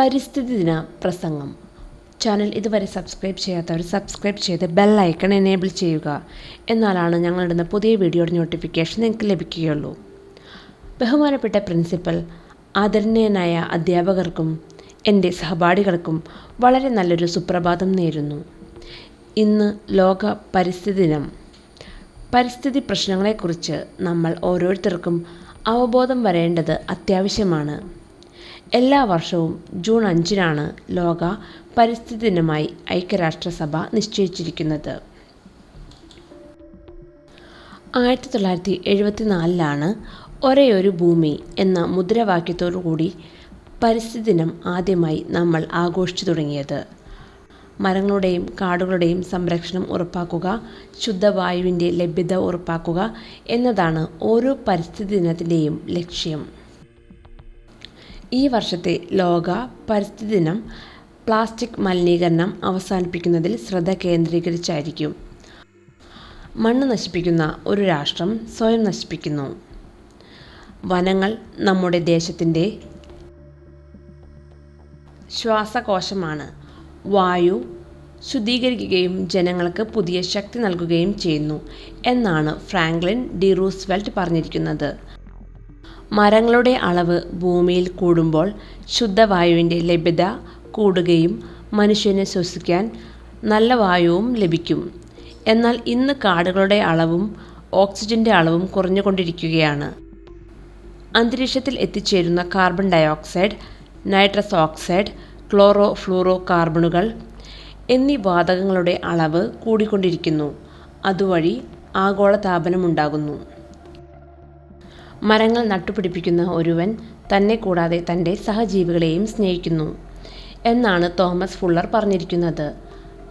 പരിസ്ഥിതി ദിന പ്രസംഗം. ചാനൽ ഇതുവരെ സബ്സ്ക്രൈബ് ചെയ്യാത്തവർ സബ്സ്ക്രൈബ് ചെയ്ത് ബെൽ ഐക്കൺ എനേബിൾ ചെയ്യുക. എന്നാലാണ് ഞങ്ങളിടുന്ന പുതിയ വീഡിയോയുടെ നോട്ടിഫിക്കേഷൻ നിങ്ങൾക്ക് ലഭിക്കുകയുള്ളൂ. ബഹുമാനപ്പെട്ട പ്രിൻസിപ്പൽ ആദരണീയനായ അധ്യാപകർക്കും എന്റെ സഹപാഠികൾക്കും വളരെ നല്ലൊരു സുപ്രഭാതം നേരുന്നു. ഇന്ന് ലോക പരിസ്ഥിതി ദിനം. പരിസ്ഥിതി പ്രശ്നങ്ങളെക്കുറിച്ച് നമ്മൾ ഓരോരുത്തർക്കും അവബോധം വരേണ്ടത് അത്യാവശ്യമാണ്. എല്ലാ വർഷവും ജൂൺ അഞ്ചിനാണ് ലോക പരിസ്ഥിതി ദിനമായി ഐക്യരാഷ്ട്രസഭ നിശ്ചയിച്ചിരിക്കുന്നത്. ആയിരത്തി തൊള്ളായിരത്തി എഴുപത്തി നാലിലാണ് ഒരേയൊരു ഭൂമി എന്ന മുദ്രാവാക്യത്തോടുകൂടി പരിസ്ഥിതി ദിനം ആദ്യമായി നമ്മൾ ആഘോഷിച്ചു തുടങ്ങിയത്. മരങ്ങളുടെയും കാടുകളുടെയും സംരക്ഷണം ഉറപ്പാക്കുക ശുദ്ധവായുവിന്റെ ലഭ്യത ഉറപ്പാക്കുക എന്നതാണ് ഓരോ പരിസ്ഥിതി ദിനത്തിന്റെയും ലക്ഷ്യം. ഈ വർഷത്തെ ലോക പരിസ്ഥിതി ദിനം പ്ലാസ്റ്റിക് മലിനീകരണം അവസാനിപ്പിക്കുന്നതിൽ ശ്രദ്ധ കേന്ദ്രീകരിച്ചായിരിക്കും. മണ്ണ് നശിപ്പിക്കുന്ന ഒരു രാഷ്ട്രം സ്വയം നശിപ്പിക്കുന്നു. വനങ്ങൾ നമ്മുടെ ദേശത്തിന്റെ ശ്വാസകോശമാണ്. വായു ശുദ്ധീകരിക്കുകയും ജനങ്ങൾക്ക് പുതിയ ശക്തി നൽകുകയും ചെയ്യുന്നു എന്നാണ് ഫ്രാങ്ക്ലിൻ ഡി റൂസ്വെൽറ്റ് പറഞ്ഞിരിക്കുന്നത്. മരങ്ങളുടെ അളവ് ഭൂമിയിൽ കൂടുമ്പോൾ ശുദ്ധവായുവിന്റെ ലഭ്യത കൂടുകയും മനുഷ്യന് ശ്വസിക്കാൻ നല്ല വായുവും ലഭിക്കും. എന്നാൽ ഇന്ന് കാടുകളുടെ അളവും ഓക്സിജന്റെ അളവും കുറഞ്ഞുകൊണ്ടിരിക്കുകയാണ്. അന്തരീക്ഷത്തിൽ എത്തിച്ചേരുന്ന carbon dioxide nitrous oxide chloro fluoro കാർബണുകൾ എന്നീ വാതകങ്ങളുടെ അളവ് കൂടിക്കൊണ്ടിരിക്കുന്നു. അതുവഴി ആഗോളതാപനമുണ്ടാകുന്നു. മരങ്ങൾ നട്ടുപിടിപ്പിക്കുന്ന ഒരുവൻ തന്നെ കൂടാതെ തന്റെ സഹജീവികളെയും സ്നേഹിക്കുന്നു. എന്നാണ് തോമസ് ഫുള്ളർ പറഞ്ഞിരിക്കുന്നത്.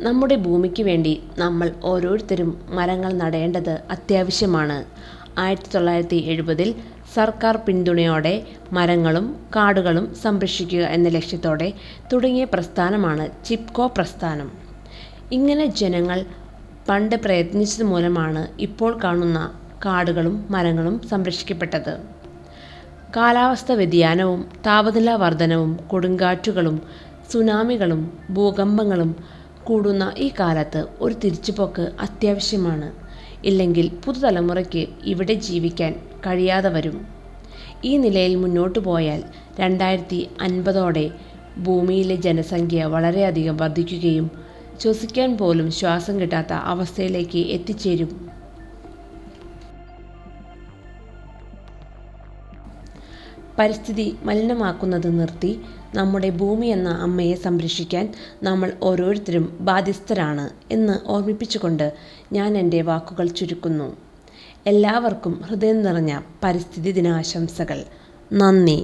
നമ്മുടെ ഭൂമിക്ക് വേണ്ടി നമ്മൾ ഓരോരുത്തരും മരങ്ങൾ നടേണ്ടത് അത്യാവശ്യമാണ്. ആയിരത്തി തൊള്ളായിരത്തി എഴുപതിൽ സർക്കാർ പിന്തുണയോടെ മരങ്ങളും കാടുകളും സംരക്ഷിക്കുക എന്ന ലക്ഷ്യത്തോടെ തുടങ്ങിയ പ്രസ്ഥാനമാണ് ചിപ്കോ പ്രസ്ഥാനം. ഇങ്ങനെ ജനങ്ങൾ പണ്ട് പ്രയത്നിച്ചത് മൂലമാണ് ഇപ്പോൾ കാണുന്ന കാടുകളും മരങ്ങളും സംരക്ഷിക്കപ്പെട്ടത്. കാലാവസ്ഥ വ്യതിയാനവും താപനില വർധനവും കൊടുങ്കാറ്റുകളും സുനാമികളും ഭൂകമ്പങ്ങളും കൂടുന്ന ഈ കാലത്ത് ഒരു തിരിച്ചുപോക്ക് അത്യാവശ്യമാണ്. ഇല്ലെങ്കിൽ പുതുതലമുറയ്ക്ക് ഇവിടെ ജീവിക്കാൻ കഴിയാതെ വരും. ഈ നിലയിൽ മുന്നോട്ടു പോയാൽ രണ്ടായിരത്തി അൻപതോടെ ഭൂമിയിലെ ജനസംഖ്യ വളരെയധികം വർദ്ധിക്കുകയും ശ്വസിക്കാൻ പോലും ശ്വാസം കിട്ടാത്ത അവസ്ഥയിലേക്ക് എത്തിച്ചേരും പരിസ്ഥിതി മലിനമാക്കുന്നത് നിർത്തി നമ്മുടെ ഭൂമി എന്ന അമ്മയെ സംരക്ഷിക്കാൻ നമ്മൾ ഓരോരുത്തരും ബാധ്യസ്ഥരാണ് എന്ന് ഓർമ്മിപ്പിച്ചുകൊണ്ട് ഞാൻ എന്റെ വാക്കുകൾ ചുരുക്കുന്നു. എല്ലാവർക്കും ഹൃദയം നിറഞ്ഞ പരിസ്ഥിതി ദിനാശംസകൾ. നന്ദി.